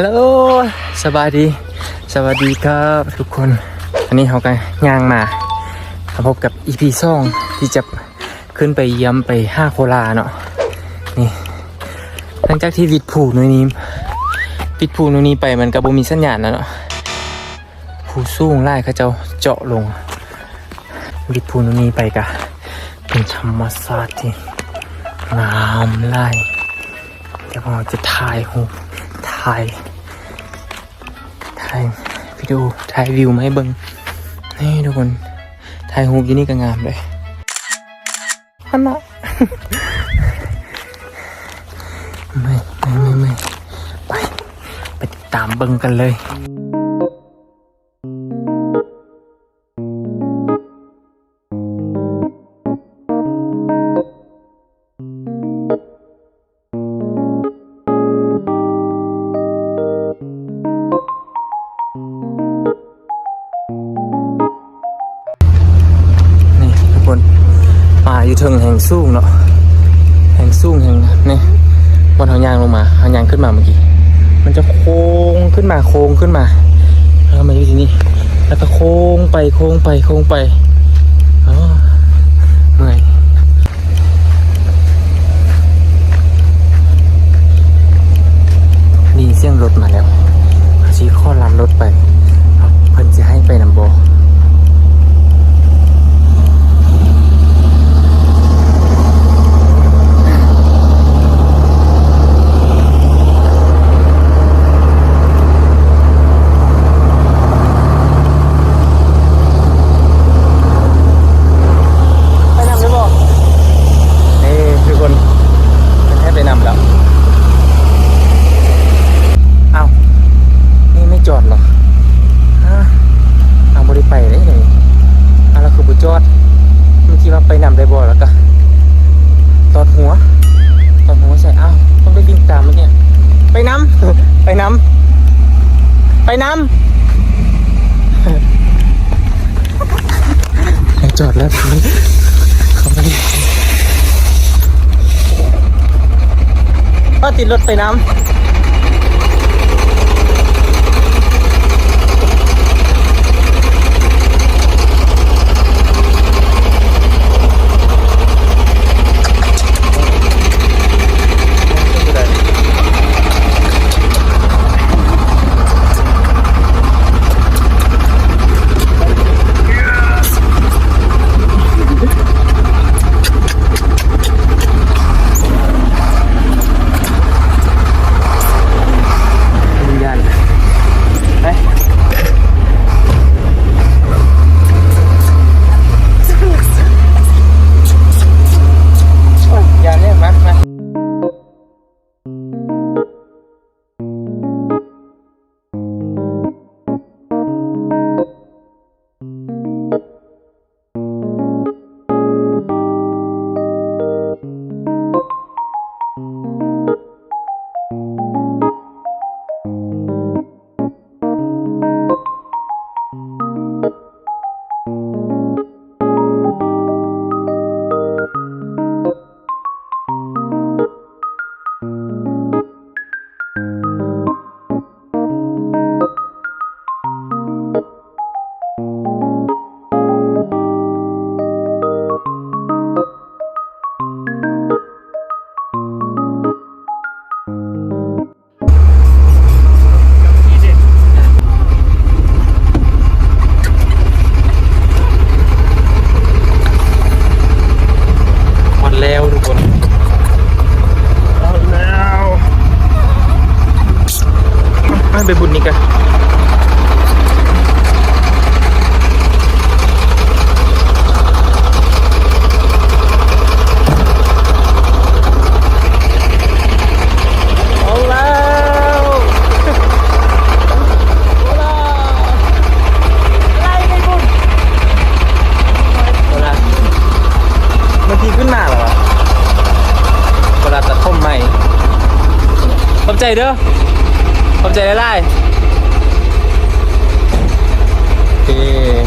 ฮัลโหลสบายดี สวัสดีครับทุกคนอันนี้เขากันย่างมาพบกับอีพีซ่องที่จะขึ้นไปเยี่ยมไปห้าโคลาเนาะนี่หลังจากที่วิดผูนุยนี้วิดผูนุยนี้ไปมันกับบุมีสัญญาณแล้วเนาะผูสูงไล่เขาเจ้าเจาะลงวิดผูนุยนี้ไปกะเป็นธรรมศาสตร์ที่งามไล่เดี๋ยวเราจะถ่ายหูถ่าย ถ่ายวิดีโอถ่ายวิวมาให้เบิ้งนี่ทุกคนถ่ายรูปอยี่นี่ก็งามเลยฮันนะไม่ไม่ไม่ไม่ไปไปติดตามเบิ้งกันเลย อยู่เทิงแห่งสูงเนาะแห่งสูงแห่งนี่บนหางยางลงมาหางยางขึ้นมาเมื่อกี้มันจะโค้งขึ้นมาโค้งขึ้นมาแล้วมาอยู่ที่นี่แล้วก็โค้งไปโค้งไปโค้งไปอ๋อเมื่อยนี่เสียงรถมาแล้วชีข้อลันรถไปเพิ่นจะให้ไปนำโบ ไปนำได้บ่นี่คือคนมันให้ไปนำแล้วเอ้า นี่ไม่จอดเหรอฮะเอาบริไปได้เลยเอาแล้วคือบุจอดเมื่อกี้ว่า ไปนำได้บ่แล้วก็ตอดหัวตอดหัวใส่เอ้าต้องไปวิ่งตามมื่อกี้ไปนำไปนำไปนำจอดแล้วนี้เขาไม่ได้ก็ติดรถไปน้ำะเวลาตัดผมใหม่ขอบใจเด้อ ขอบใจไล่ๆโอเค